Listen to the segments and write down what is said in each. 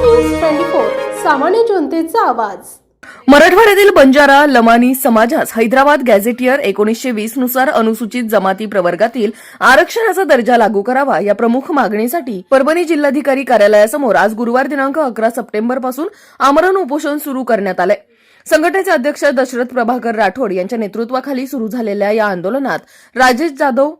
News twenty four सामान्य जनतेचा आवाज. मराठवाड्यातील बंजारा लमानी समाजास हैदराबाद गॅझेटियर एकोणीसशे वीसनुसार अनुसूचित जमाती प्रवर्गातील आरक्षणाचा दर्जा लागू करावा या प्रमुख मागणीसाठी परभणी जिल्हाधिकारी कार्यालयासमोर आज गुरुवार दिनांक अकरा सप्टेंबरपासून आमरण उपोषण सुरू करण्यात आलंय. संघटनेचे अध्यक्ष दशरथ प्रभाकर राठोड यांच्या नेतृत्वाखाली सुरू झालेल्या या आंदोलनात राजेश जाधव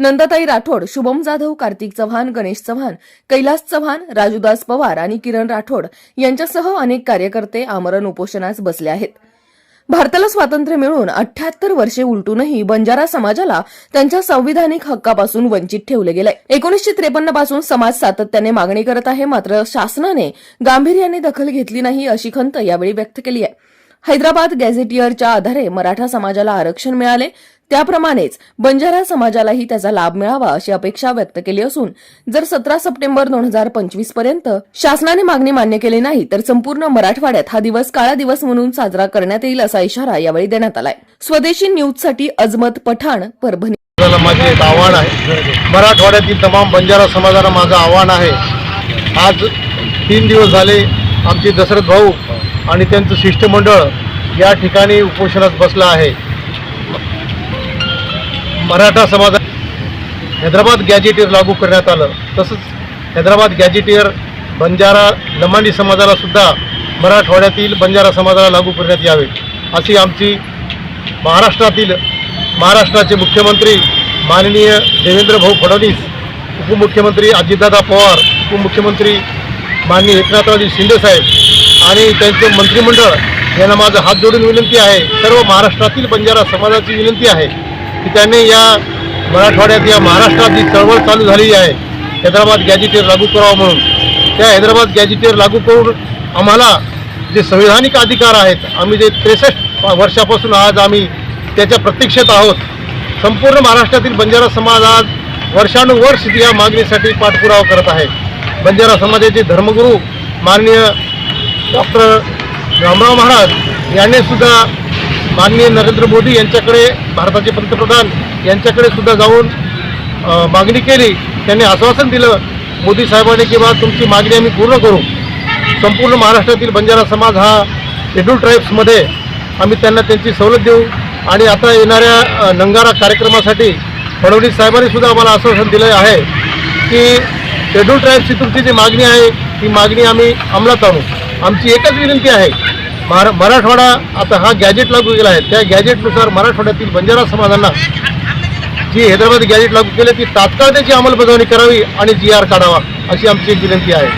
नंदाताई राठोड शुभम जाधव कार्तिक चव्हाण गणेश चव्हाण कैलास चव्हाण राजूदास पवार आणि किरण राठोड यांच्यासह अनेक कार्यकर्ते आमरण उपोषणास बसले आहेत. भारताला स्वातंत्र्य मिळून अठ्याहत्तर वर्षे उलटूनही बंजारा समाजाला त्यांच्या संविधानिक हक्कापासून वंचित ठेवले गेले. एकोणीसशे त्रेपन्नपासून समाज सातत्याने मागणी करत आहे मात्र शासनाने गांभीर्याने दखल घेतली नाही अशी खंत यावेळी व्यक्त केली आहे. हैदराबाद गॅझेटियरच्या आधारे मराठा समाजाला आरक्षण मिळाले. त्याप्रमाणेच बंजारा समाजालाही त्याचा लाभ मिळावा अशी अपेक्षा व्यक्त केली असून जर सतरा सप्टेंबर दोन हजार पंचवीसपर्यंत शासनाने मागणी मान्य केली नाही तर संपूर्ण मराठवाड्यात हा दिवस काळा दिवस म्हणून साजरा करण्यात येईल असा इशारा यावेळी देण्यात आलाय. स्वदेशी न्यूजसाठी अजमत पठाण परभणी. माझे एक आव्हान आहे. मराठवाड्यातील तमाम बंजारा समाजाला माझं आव्हान आहे. आज तीन दिवस झाले आमचे दशरथ भाऊ आणि त्यांचं शिष्टमंडळ या ठिकाणी उपोषणात बसलं आहे. मराठा समाजा हैदराबाद गॅजेटियर लागू करण्यात आलं. तसंच हैदराबाद गॅजेटियर बंजारा लमांडी समाजाला सुद्धा मराठवाड्यातील बंजारा समाजाला लागू करण्यात यावे अशी आमची महाराष्ट्रातील महाराष्ट्राचे मुख्यमंत्री माननीय देवेंद्र भाऊ फडणवीस उपमुख्यमंत्री अजितदादा पवार उपमुख्यमंत्री माननीय एकनाथरावजी शिंदेसाहेब आणि त्यांचं मंत्रिमंडळ यांना माझं हात जोडून विनंती आहे. सर्व महाराष्ट्रातील बंजारा समाजाची विनंती आहे की त्यांनी या मराठवाड्यात या महाराष्ट्रात जी चळवळ चालू झालेली आहे. हैदराबाद गॅजेटियर लागू करावं म्हणून. त्या हैदराबाद गॅजेटियर लागू करून आम्हाला जे संविधानिक अधिकार आहेत आम्ही जे त्रेसष्ट वर्षापासून आज आम्ही त्याच्या प्रतीक्षेत आहोत. संपूर्ण महाराष्ट्रातील बंजारा समाज आज वर्षानुवर्ष या मागणीसाठी पाठपुरावा करत आहे. बंजारा समाजाचे धर्मगुरू माननीय डॉक्टर रामराव महाराज यांनी सुद्धा माननीय नरेंद्र मोदी यांच्याकडे भारताचे पंतप्रधान यांच्याकडे सुद्धा जाऊन मागणी केली. त्यांनी आश्वासन दिलं मोदी साहेबांनी किंवा तुमची मागणी आम्ही पूर्ण करू. संपूर्ण महाराष्ट्रातील बंजारा समाज हा शेड्यूल ट्राईब्समध्ये आम्ही त्यांना त्यांची सवलत देऊ. आणि आता येणाऱ्या नंगारा कार्यक्रमासाठी फडणवीस साहेबांनी सुद्धा आम्हाला आश्वासन दिलं आहे की शेड्यूल ट्राईब्सची तुमची जी मागणी आहे ती मागणी आम्ही अंमलात आणू. आमची एकच विनंती आहे महारा मराठवाडा आता हा गॅजेट लागू केला आहे. त्या गॅजेटनुसार मराठवाड्यातील बंजारा समाजांना जी हैदराबाद गॅजेट लागू केले ती तात्काळ त्याची अंमलबजावणी करावी आणि जी आर काढावा अशी आमची एक विनंती आहे.